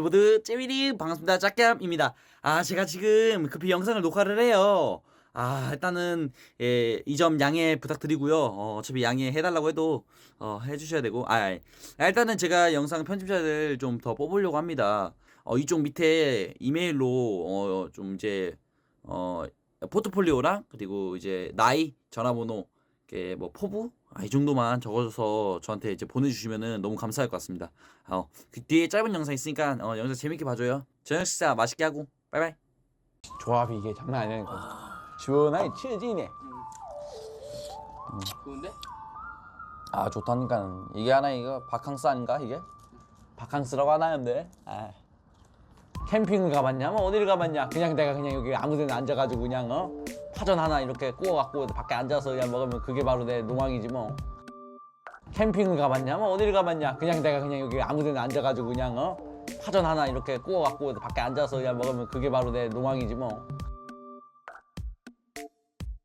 모두 찌미리 반갑습니다. 짝감입니다. 아 제가 지금 급히 영상을 녹화를 해요. 아 일단은 예, 이 점 양해 부탁드리고요. 어, 어차피 양해 해달라고 해도 어, 해주셔야 되고 아, 아 일단은 제가 영상 편집자들 좀더 뽑으려고 합니다. 어, 이쪽 밑에 이메일로 어, 좀 이제 어, 포트폴리오랑 그리고 이제 나이 전화번호 이렇게 뭐 포부 아, 이 정도만 적어줘서 저한테 이제 보내주시면은 너무 감사할 것 같습니다. 어, 그 뒤에 짧은 영상 있으니까 어, 영상 재밌게 봐줘요. 저녁 식사 맛있게 하고 바이바이. 조합이 이게 장난 아니라니까 시원하게 치어지네 좋은데? 아 좋다니까 이게 하나 이거 바캉스 아닌가 이게? 바캉스라고 하나 근데 아. 캠핑을 가봤냐? 뭐 어디를 가봤냐? 그냥 내가 그냥 여기 아무 데나 앉아가지고 그냥 어? 파전 하나 이렇게 구워갖고 밖에 앉아서 그냥 먹으면 그게 바로 내 농왕이지 뭐. 캠핑을 가봤냐? 뭐 어디를 가봤냐? 그냥 내가 그냥 여기 아무 데나 앉아가지고 그냥 어? 파전 하나 이렇게 구워갖고 밖에 앉아서 그냥 먹으면 그게 바로 내 농왕이지 뭐